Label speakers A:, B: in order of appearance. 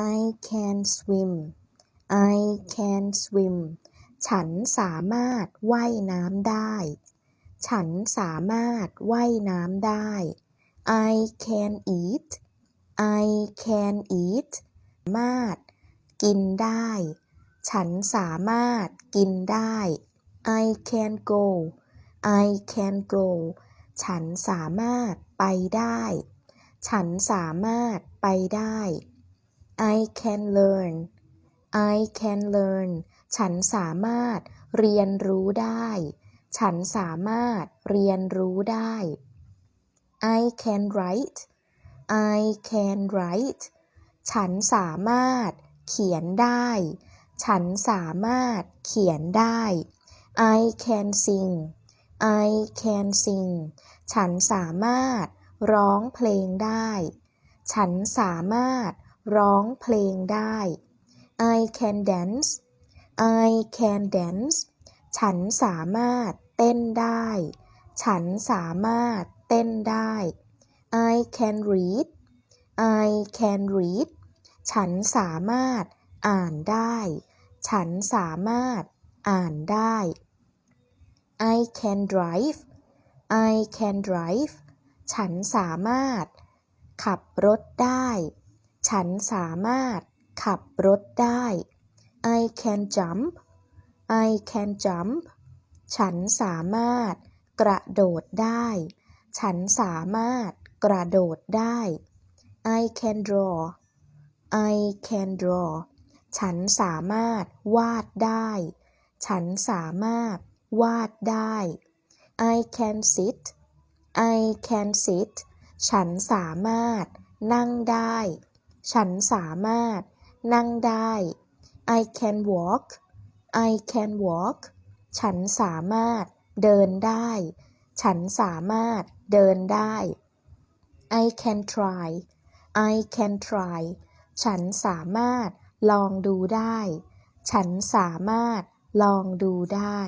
A: I can swim I can swim ฉันสามารถว่ายน้ำได้ ฉันสามารถว่ายน้ำได้ I can eat I can eat สามารถกินได้ ฉันสามารถกินได้ I can go I can go ฉันสามารถไปได้ ฉันสามารถไปได้ I can learn I can learn ฉันสามารถเรียนรู้ได้ ฉันสามารถเรียนรู้ได้ I can write I can write ฉันสามารถเขียนได้ ฉันสามารถเขียนได้ I can sing I can sing ฉันสามารถร้องเพลงได้ ฉันสามารถ ร้องเพลงได้ I can dance I can dance ฉันสามารถเต้นได้ ฉันสามารถเต้นได้ I can read I can read ฉันสามารถอ่านได้ ฉันสามารถอ่านได้ I can drive I can drive ฉันสามารถขับรถได้ ฉันสามารถขับรถได้ I can jump I can jump ฉันสามารถกระโดดได้ ฉันสามารถกระโดดได้ I can draw I can draw ฉันสามารถวาดได้ ฉันสามารถวาดได้ I can sit I can sit ฉันสามารถนั่งได้ ฉันสามารถ นั่งได้ I can walk I can walk ฉันสามารถเดินได้ ฉันสามารถเดินได้ I can try I can try ฉันสามารถลองดูได้ ฉันสามารถลองดูได้